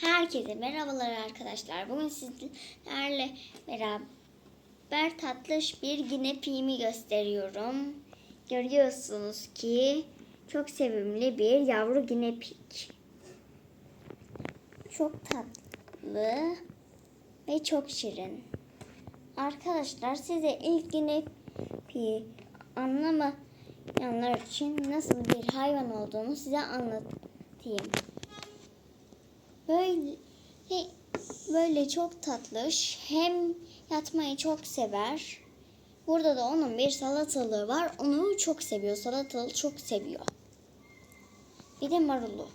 Herkese merhabalar arkadaşlar. Bugün sizlerle beraber tatlış bir ginepiğimi gösteriyorum. Görüyorsunuz ki çok sevimli bir yavru ginepik. Çok tatlı ve çok şirin. Arkadaşlar size ilk ginepiği anlamayanlar için nasıl bir hayvan olduğunu size anlatayım. Böyle böyle çok tatlış. Hem yatmayı çok sever. Burada da onun bir salatalığı var. Onu çok seviyor. Salatalığı çok seviyor. Bir de marulu.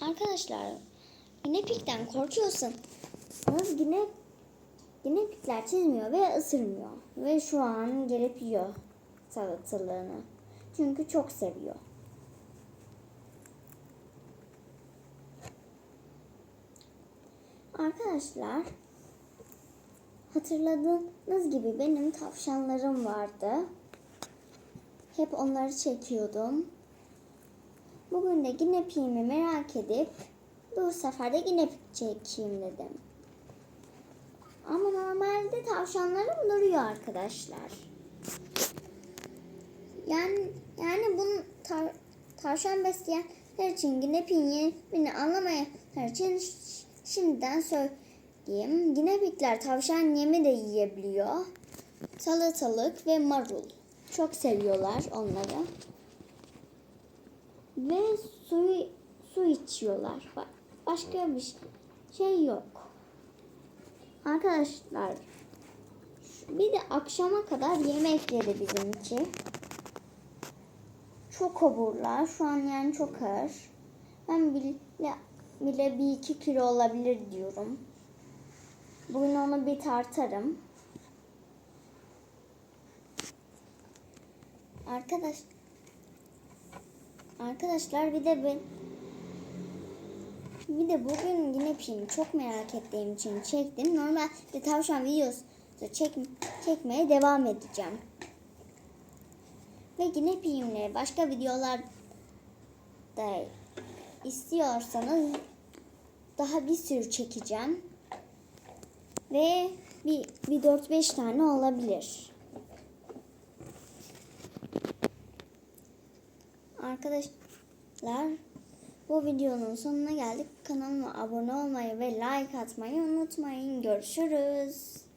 Arkadaşlar ginepikten korkuyorsanız yine ginepikler çizmiyor ve ısırmıyor. Ve şu an gelip yiyor salatalığını. Çünkü çok seviyor. Arkadaşlar hatırladığınız gibi benim tavşanlarım vardı. Hep onları çekiyordum. Bugün de ginepiğimi merak edip bu sefer de ginepik çekeyim dedim. Ama normalde tavşanlarım duruyor arkadaşlar. Yani yani bunu tav- tavşan besleyenler için ginepiğin yerini anlamayanlar için Şimdiden söyleyeyim. Ginebikler tavşan yemi de yiyebiliyor. Salatalık ve marul. Çok seviyorlar onları. Ve suyu su içiyorlar. Ba- Başka bir şey yok. Arkadaşlar bir de akşama kadar yemekleri bizim için. Çok oburlar. Şu an yani çok ağır. Ben bile bile bir iki kilo olabilir diyorum. Bugün onu bir tartarım. Arkadaş Arkadaşlar bir de ben bir de bugün yine pimi çok merak ettiğim için çektim. Normalde tavşan videosu çek, çekmeye devam edeceğim. Ve yine pimle başka videolar da istiyorsanız daha bir sürü çekeceğim. Ve bir, bir 4-5 tane olabilir. Arkadaşlar bu videonun sonuna geldik. Kanalıma abone olmayı ve like atmayı unutmayın. Görüşürüz.